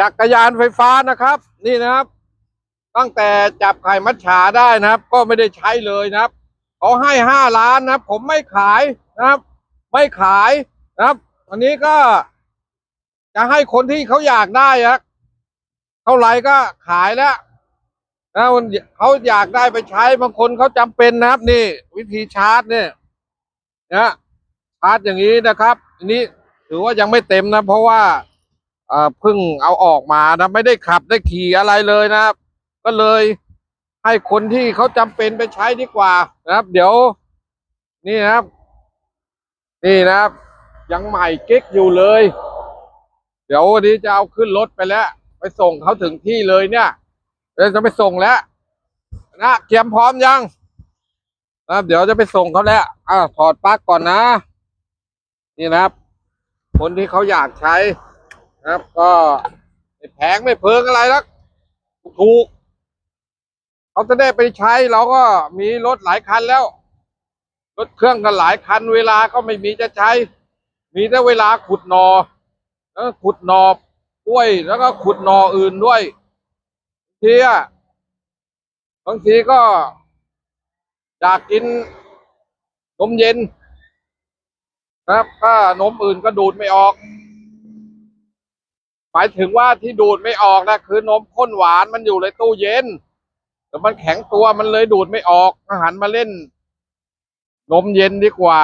จักรยานไฟฟ้านะครับ นี่นะครับ ตั้งแต่จับไข่มัดฉาได้นะครับ ก็ไม่ได้ใช้เลยนะครับเขาให้ห้าล้านนะครับ ผมไม่ขายนะครับ ไม่ขายนะครับอันนี้ก็ จะให้คนที่เขาอยากได้อะเท่าไหร่ก็ขายแล้วนะเขาอยากได้ไปใช้บางคนเขาจำเป็นนะครับ นี่ วิธีชาร์จเนี่ยนะชาร์จอย่างนี้นะครับอันนี้ถือว่ายังไม่เต็มนะ เพราะว่า เพิ่งเอาออกมานะไม่ได้ขับได้ขี่อะไรเลยนะครับ ก็เลยให้คนที่เขาจำเป็นไปใช้ดีกว่านะครับ เดี๋ยว นี่นะครับ นี่นะครับ ยังใหม่เก๊กอยู่เลย เดี๋ยววันนี้จะเอาขึ้นรถไปแล้ว ไปส่งเขาถึงที่เลยเนี่ยเดี๋ยวจะไปส่งแล้วนะเตรียมพร้อมยังนะครับเดี๋ยวจะไปส่งเขาแล้วอ่าถอดปลั๊กก่อนนะ นี่นะครับ คนที่เขาอยากใช้ นะครับ ก็ไม่แพงไม่เพิงอะไรแล้วถูกเขาจะได้ไปใช้เราก็มีรถหลายคันแล้ว รถเครื่องกันหลายคัน เวลาก็ไม่มีจะใช้ มีแต่เวลาขุดนอแล้วขุดนอบกล้วยแล้วก็ขุดนออื่นด้วยบางทีอะบางทีก็อยากกินนมเย็นนะครับ ถ้านมอื่นก็ดูดไม่ออก มายถึงว่าที่ดูดไม่ออกนะคือนมข้นหวานมันอยู่ในตู้เย็นแต่มันแข็งตัวมันเลยดูดไม่ออกอาหารมาเล่น นมเย็นดีกว่า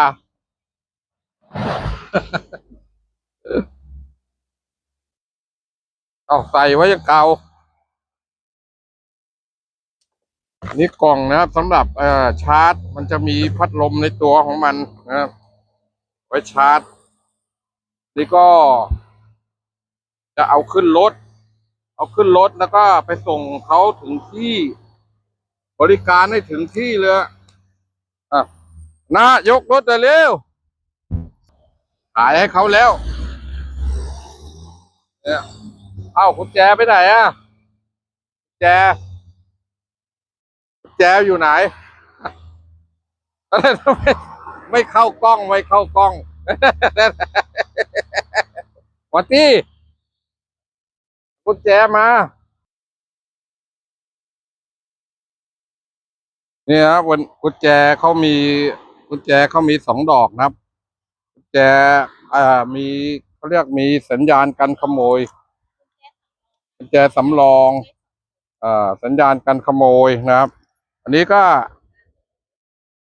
เอาใส่ไว้ยังเก่านนี่กล่องนะครับสำหรับเอ่อชาร์จ มันจะมีพัดลมในตัวของมันนะครับไว้ชาร์จ นี่ก็ จะเอาขึ้นรถ เอาขึ้นรถแล้วก็ไปส่งเขาถึงที่บริการให้ถึงที่เลยอะนะยกรถเร็วขายให้เขาแล้ว เนี่ยเอ้าคุณแจไปไหนอะแจ แจอยู่ไหนไม่ไม่เข้ากล้อง ไม่เข้ากล้องวัตี้ กุญแจมานี่ครับวันกุญแจเขามีกุญแจเขามีสองดอกนะครับ กุญแจอ่ามีเขาเรียกมีสัญญาณกันขโมย กุญแจสำรองอ่อสัญญาณกันขโมยนะครับ อันนี้ก็